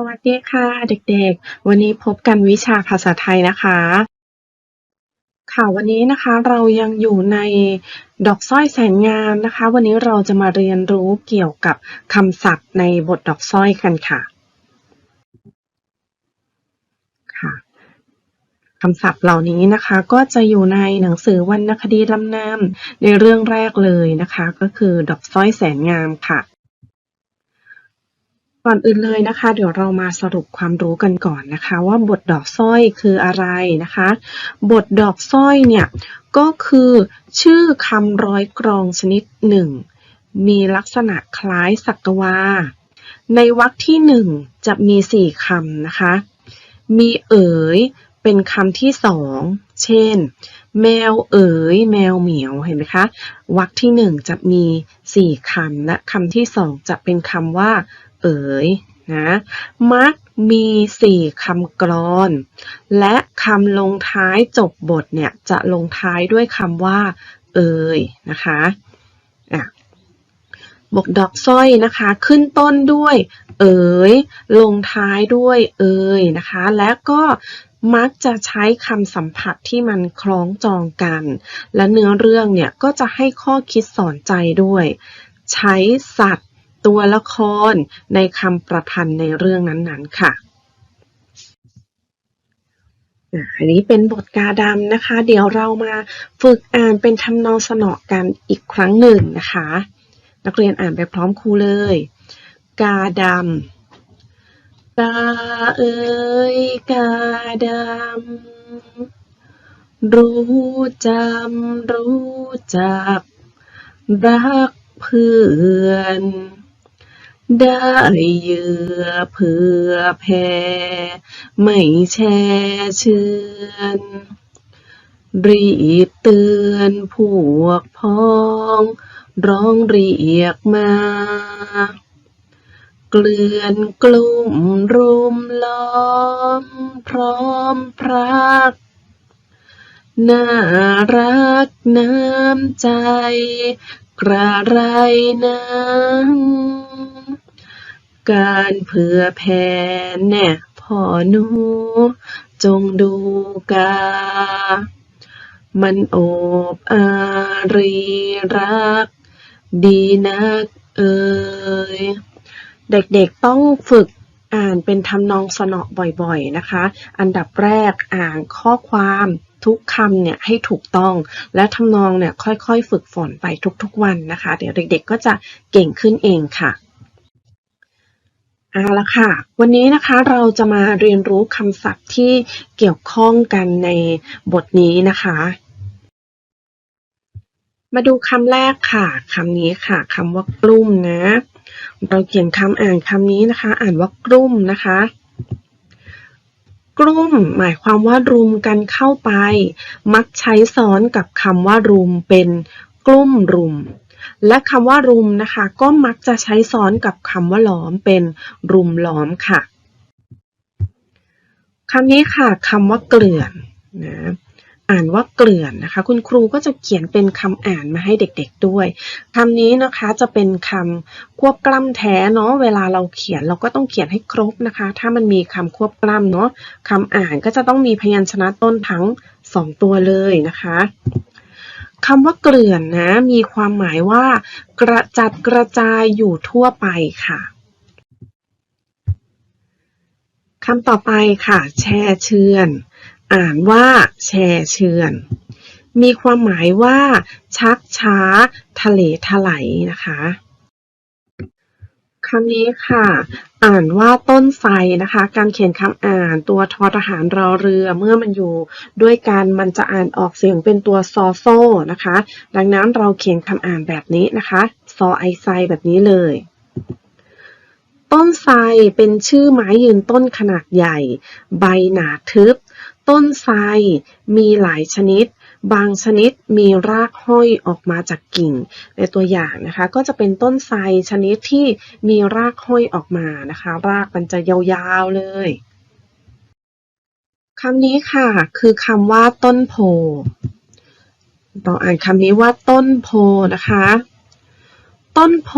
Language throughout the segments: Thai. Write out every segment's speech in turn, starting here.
สวัสดีค่ะ เด็กๆ วันนี้พบกันวิชาภาษาไทยนะคะ ค่ะวันนี้นะคะเรายังอยู่ในดอกสร้อยแสนงามนะคะ วันนี้เราจะมาเรียนรู้เกี่ยวกับคำศัพท์ในบทดอกสร้อยกันค่ะค่ะคำศัพท์เหล่านี้นะคะก็จะอยู่ในหนังสือวรรณคดีลำนำในเรื่องแรกเลยนะคะ ก็คือดอกสร้อยแสนงามค่ะ ก่อนอื่นเลยนะคะ เดี๋ยวเรามาสรุปความรู้กันก่อนนะคะ ว่าบทดอกสร้อยคืออะไรนะคะ บทดอกสร้อยเนี่ยก็คือชื่อคำร้อยกรองชนิดหนึ่งมีลักษณะคล้ายสักวา ในวรรคที่หนึ่งจะมีสี่คำนะคะ มีเอ๋ยเป็นคำที่สองเช่น แมวเอ๋ยแมวเหมียวเห็นไหมคะวรรคที่หนึ่งจะมีสี่คำและคำที่สองจะเป็นคำว่า เอ๋ยนะมักมีสี่คำกรอน และคำลงท้ายจบบทเนี่ยจะลงท้ายด้วยคำว่า เอ๋ยนะคะอะบทดอกสร้อยนะคะ ขึ้นต้นด้วย เอ๋ยลงท้ายด้วยเอ๋ยนะคะ และก็มักจะใช้คำสัมผัสที่มันคล้องจองกัน และเนื้อเรื่องเนี่ยก็จะให้ข้อคิดสอนใจด้วย ใช้สัตว ตัวละครในคำประพันธ์ในเรื่องนั้นๆค่ะอะอันนี้เป็นบทกาดำนะคะ เดี๋ยวเรามาฝึกอ่านเป็นทำนองสนอกันอีกครั้งหนึ่งนะคะ นักเรียนอ่านไปพร้อมครูเลย กาดำกาเอ๋ยกาดำรู้จำรู้จัก รักเพื่อน ได้เหยื่อเพื่อแพ้ไม่แช่เชือนรีบเตือนพวกพ้อง ร้องเรียกมา เกลื่อนกลุ่มรุมล้อม พร้อมพรัก น่ารักน้ำใจ กระไรนั้นการเผื่อแผ่แน่พ่อหนู จงดูกา มันโอบอารีรัก ดีนักเอ่ยเด็กๆต้องฝึก อ่านเป็นทำนองสนอบ่อยๆนะคะ อันดับแรกอ่านข้อความทุกคำเนี่ยให้ถูกต้อง และทำนองเนี่ยค่อยๆ ฝึกฝนไปทุกๆวันนะคะ เดี๋ยวเด็กๆก็จะเก่งขึ้นเองค่ะเอาละค่ะ วันนี้นะคะเราจะมาเรียนรู้คำศัพท์ที่เกี่ยวข้องกันในบทนี้นะคะ มาดูคำแรกค่ะคำนี้ค่ะคำว่ากลุ่มนะ เราเขียนคำอ่านคำนี้นะคะ อ่านว่ากลุ่มนะคะ กลุ่มหมายความว่ารุมกันเข้าไป มักใช้ซ้อนกับคำว่ารุมเป็นกลุ่มรุม และคำว่ารุมนะคะ ก็มักจะใช้ซ้อนกับคำว่าล้อมเป็นรุมล้อมค่ะคำนี้ค่ะคำว่าเกลื่อนนะ อ่านว่าเกลื่อนนะคะ คุณครูก็จะเขียนเป็นคำอ่านมาให้เด็กๆด้วยคำนี้นะคะจะเป็นคำควบกล้ำแท้เนาะเวลาเราเขียนเราก็ต้องเขียนให้ครบนะคะ ถ้ามันมีคำควบกล้ำเนาะคำอ่านก็จะต้องมีพยัญชนะต้นทั้งสองตัวเลยนะคะคำว่าเกลื่อนนะ มีความหมายว่า กระจัดกระจายอยู่ทั่วไปค่ะคำต่อไปค่ะ แช่เชือน อ่านว่าแช่เชือน มีความหมายว่า ชักช้า ทะเลทลายนะคะคำนี้ค่ะ อ่านว่าต้นไทรนะคะ การเขียนคำอ่านตัวทอทหารรอเรือเมื่อมันอยู่ ด้วยกันมันจะอ่านออกเสียงเป็นตัวซอโซนะคะ ดังนั้นเราเขียนคำอ่านแบบนี้นะคะซอไอไซแบบนี้เลย ต้นไทรเป็นชื่อไม้ยืนต้นขนาดใหญ่ ใบหนาทึบ ต้นไทรมีหลายชนิด บางชนิดมีรากห้อยออกมาจากกิ่ง ในตัวอย่างนะคะ ก็จะเป็นต้นไทรชนิดที่มีรากห้อยออกมานะคะ รากมันจะยาวๆเลยคำนี้ค่ะ คือคำว่าต้นโพเราอ่านคำนี้ว่าต้นโพนะคะ ต้นโพ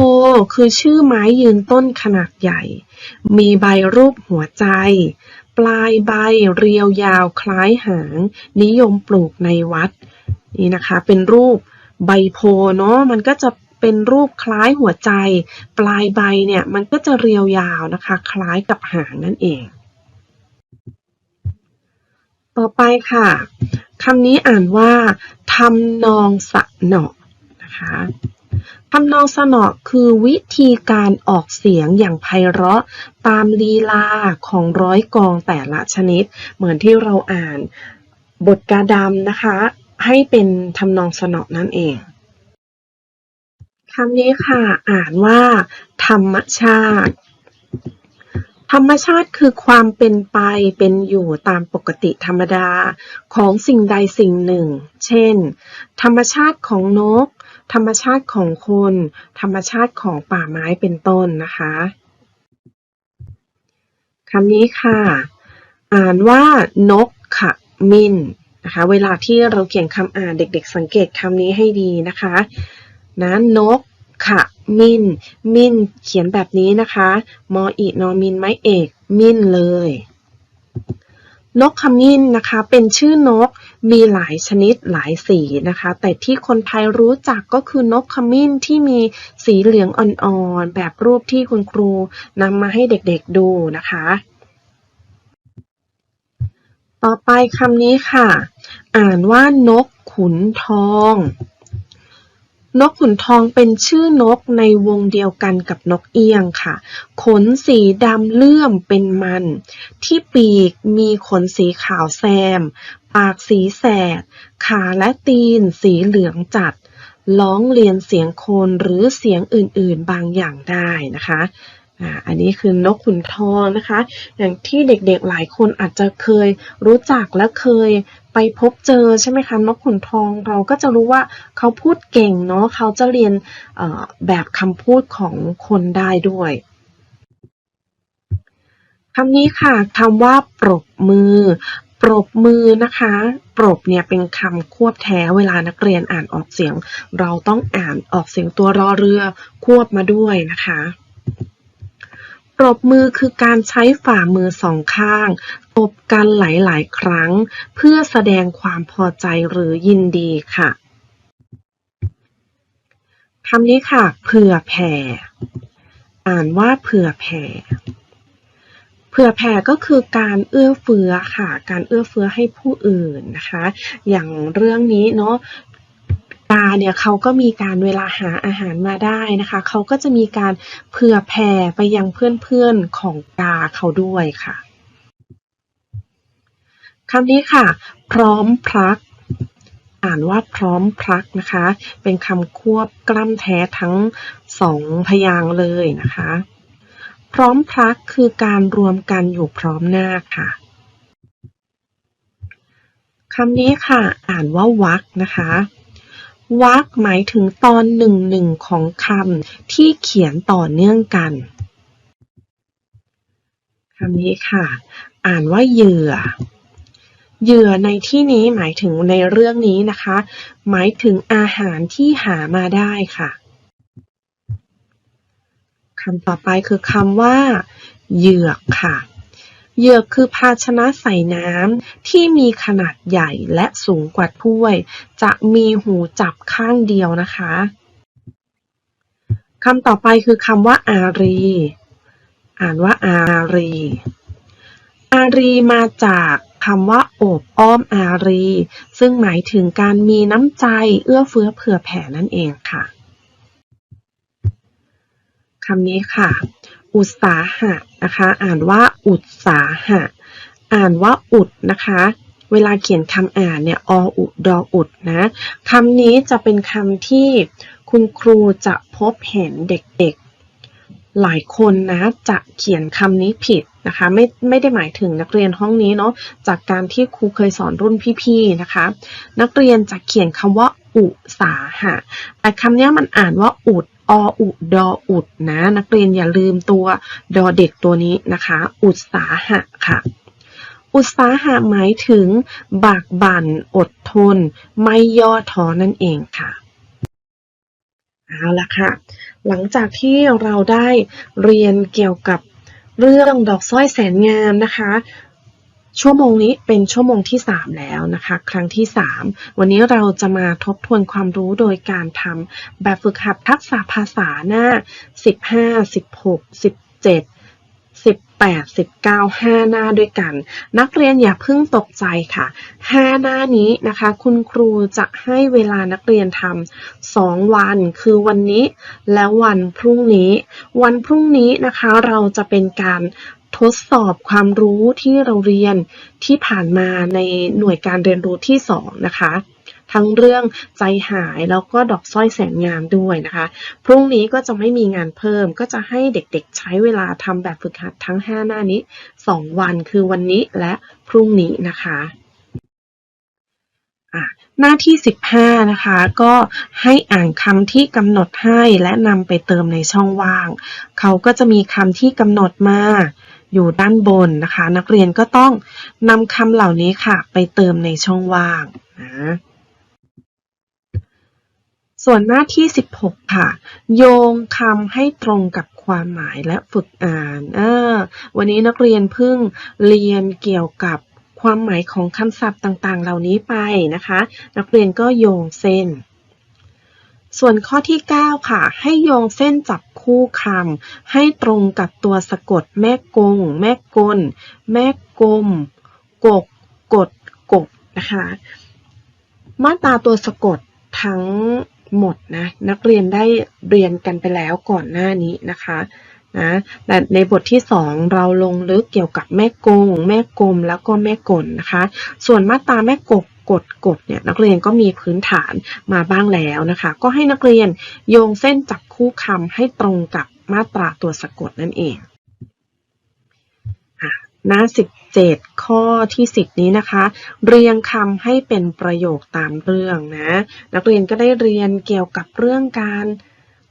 คือชื่อไม้ยืนต้นขนาดใหญ่ มีใบรูปหัวใจ ลายใบเรียวยาวคล้ายหาง นิยมปลูกในวัด นี่นะคะ เป็นรูปใบโพเนาะมันก็จะเป็นรูปคล้ายหัวใจ ปลายใบเนี่ยมันก็จะเรียวยาวนะคะ คล้ายกับหางนั่นเอง ต่อไปค่ะคำนี้อ่านว่าทำนองสะเนาะนะคะ ทำนองสะเหนาะคือวิธีการออกเสียงอย่างไพเราะ ตามลีลาของร้อยกองแต่ละชนิด เหมือนที่เราอ่านบทกาดำนะคะ ให้เป็นทำนองสะเหนาะนั่นเองคำนี้ค่ะอ่านว่า ธรรมชาติธรรมชาติคือความเป็นไปเป็นอยู่ตามปกติธรรมดาของสิ่งใดสิ่งหนึ่ง เช่น ธรรมชาติของนก ธรรมชาติของคน ธรรมชาติของป่าไม้เป็นต้นนะคะคำนี้ค่ะ อ่านว่านกขมิ้นนะคะ เวลาที่เราเขียนคำอ่านเด็กๆ สังเกตคำนี้ให้ดีนะคะนะนกขมินมินเขียนแบบนี้นะคะ มออีนอมินไม้เอก มินเลย นกขมิ้นนะคะ เป็นชื่อนกมีหลายชนิดหลายสีนะคะ แต่ที่คนไทยรู้จักก็คือนกขมิ้นที่มีสีเหลืองอ่อนๆ แบบรูปที่คุณครูนำมาให้เด็กๆดูนะคะ ต่อไปคำนี้ค่ะ อ่านว่านกขุนทอง นกขุนทองเป็นชื่อนกในวงเดียวกันกับนกเอี้ยงค่ะ ขนสีดำเลื่อมเป็นมัน ที่ปีกมีขนสีขาวแซม ปากสีแสด ขาและตีนสีเหลืองจัด ร้องเรียนเสียงโคนหรือเสียงอื่นๆบางอย่างได้นะคะ อ่าอันนี้คือนกขุนทองนะคะ อย่างที่เด็กๆหลายคนอาจจะเคยรู้จักและเคยไปพบเจอใช่ไหมคะนกขุนทองเราก็จะรู้ว่าเขาพูดเก่งเนาะเขาจะเรียนแบบคำพูดของคนได้ด้วยคำนี้ค่ะคำว่าปรบมือ ปรบมือนะคะ ปรบเนี่ยเป็นคำควบแท้เวลานักเรียนอ่านออกเสียง เราต้องอ่านออกเสียงตัวรอเรือควบมาด้วยนะคะ รบมือคือการใช้ฝ่ามือสองข้าง ตบกันหลายๆ ครั้ง เพื่อแสดงความพอใจหรือยินดีค่ะคำนี้ค่ะ เผื่อแผ่ อ่านว่าเผื่อแผ่ เผื่อแผ่ก็คือการเอื้อเฟื้อค่ะ การเอื้อเฟื้อให้ผู้อื่นนะคะ อย่างเรื่องนี้เนาะ กาเนี่ยเขาก็มีการเวลาหาอาหารมาได้นะคะ เขาก็จะมีการเผื่อแผ่ไปยังเพื่อนๆของกาเขาด้วยค่ะคำนี้ค่ะ พร้อมพรัก อ่านว่าพร้อมพรักนะคะ เป็นคำควบกล้ำแท้ทั้งสองพยางเลยนะคะ พร้อมพรักคือการรวมกันอยู่พร้อมหน้าค่ะคำนี้ค่ะ อ่านว่าวักนะคะ วักหมายถึงตอนหนึ่งหนึ่งของคำที่เขียนต่อเนื่องกันคำนี้ค่ะ อ่านว่าเหยื่อ เหยื่อในที่นี้หมายถึงในเรื่องนี้นะคะ หมายถึงอาหารที่หามาได้ค่ะคำต่อไปคือคำว่า เหยือกค่ะ เหยือกคือภาชนะใส่น้ำที่มีขนาดใหญ่และสูงกว่าถ้วย จะมีหูจับข้างเดียวนะคะคำต่อไปคือคำว่าอารี อ่านว่าอารี อารีมาจากคำว่าโอบอ้อมอารี ซึ่งหมายถึงการมีน้ำใจเอื้อเฟื้อเผื่อแผ่นั่นเองค่ะคำนี้ค่ะ อุตสาหะนะคะ อ่านว่าอุตสาหะ อ่านว่าอุดนะคะ เวลาเขียนคำอ่านเนี่ยออุดออุดนะคำนี้จะเป็นคำที่คุณครูจะพบเห็นเด็กๆ หลายคนนะจะเขียนคำนี้ผิดนะคะไม่ไม่ได้หมายถึงนักเรียนห้องนี้เนาะจากการที่ครูเคยสอนรุ่นพี่ๆนะคะ นักเรียนจะเขียนคำว่าอุสาหะแต่คำนี้มันอ่านว่าอุด ออุดออุดนะ นักเรียนอย่าลืมตัวดอเด็กตัวนี้นะคะ อุตสาหะค่ะ อุตสาหะหมายถึง บากบั่นอดทน ไม่ย่อท้อนั่นเองค่ะเอาละค่ะ หลังจากที่เราได้เรียนเกี่ยวกับเรื่องดอกสร้อยแสนงามนะคะ ชั่วโมงนี้เป็นชั่วโมงที่ 3 แล้วนะคะ ครั้งที่ 3 วันนี้เราจะมาทบทวนความรู้โดยการทำแบบฝึกหัดทักษะภาษาหน้า 15 16 17 18 19 5 หน้าด้วยกัน นักเรียนอย่าเพิ่งตกใจค่ะ 5 หน้านี้นะคะ คุณครูจะให้เวลานักเรียนทำ2วัน คือวันนี้และวันพรุ่งนี้ วันพรุ่งนี้นะคะเราจะเป็นการ ทดสอบความรู้ที่เราเรียนที่ผ่านมาในหน่วยการเรียนรู้ที่ 2 นะคะ ทั้งเรื่องใจหายแล้วก็ดอกสร้อยแสนงามด้วยนะคะ พรุ่งนี้ก็จะไม่มีงานเพิ่ม ก็จะให้เด็กๆใช้เวลาทำแบบฝึกหัดทั้ง 5 หน้านี้ 2 วันคือวันนี้และพรุ่งนี้นะคะอะหน้าที่ 15 นะคะ ก็ให้อ่านคำที่กำหนดให้และนำไปเติมในช่องว่าง เขาก็จะมีคำที่กำหนดมา อยู่ด้านบนนะคะ นักเรียนก็ต้องนำคำเหล่านี้ค่ะ ไปเติมในช่องว่างนะส่วนหน้าที่ 16 ค่ะ โยงคำให้ตรงกับความหมายและฝึกอ่านเออวันนี้นักเรียนเพิ่งเรียนเกี่ยวกับความหมายของคำศัพท์ต่างๆ เหล่านี้ไปนะคะ นักเรียนก็โยงเส้น ส่วนข้อที่ 9 ค่ะ ให้โยงเส้นจับ คู่คำให้ตรงกับตัวสะกด แม่กง แม่กล แม่กลม กก กด กบนะคะ มาตราตัวสะกดทั้งหมดนะ นักเรียนได้เรียนกันไปแล้วก่อนหน้านี้นะคะนะแต่ในบทที่ 2 เราลงลึกเกี่ยวกับแม่กง แม่กลมแล้วก็แม่กลนะคะ ส่วนมาตราแม่กบ กดกดเนี่ยนักเรียนก็มีพื้นฐานมาบ้างแล้วนะคะ ก็ให้นักเรียนโยงเส้นจับคู่คำให้ตรงกับมาตราตัวสะกดนั่นเองอะหน้า 17 ข้อที่ 10 นี้นะคะ เรียงคำให้เป็นประโยคตามเรื่องนะ นักเรียนก็ได้เรียนเกี่ยวกับเรื่องการ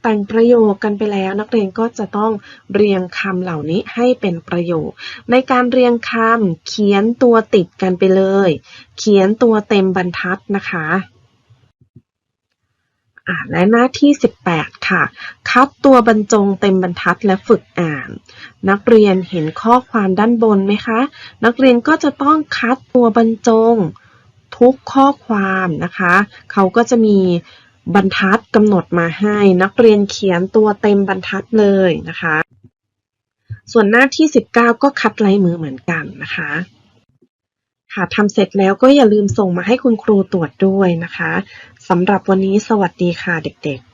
แต่งประโยคกันไปแล้ว นักเรียนก็จะต้องเรียงคำเหล่านี้ให้เป็นประโยค ในการเรียงคำเขียนตัวติดกันไปเลย เขียนตัวเต็มบรรทัดนะคะ่าและหน้าที่ 18 ค่ะ คัดตัวบรรจงเต็มบรรทัดและฝึกอ่าน นักเรียนเห็นข้อความด้านบนไหมคะ นักเรียนก็จะต้องคัดตัวบรรจง ทุกข้อความนะคะ เขาก็จะมี บรรทัดกำหนดมาให้ นักเรียนเขียนตัวเต็มบรรทัดเลยนะคะ ส่วนหน้าที่ 19 ก็คัดลายมือเหมือนกันนะคะค่ะทำเสร็จแล้วก็อย่าลืมส่งมาให้คุณครูตรวจด้วยนะคะสำหรับวันนี้สวัสดีค่ะเด็กๆ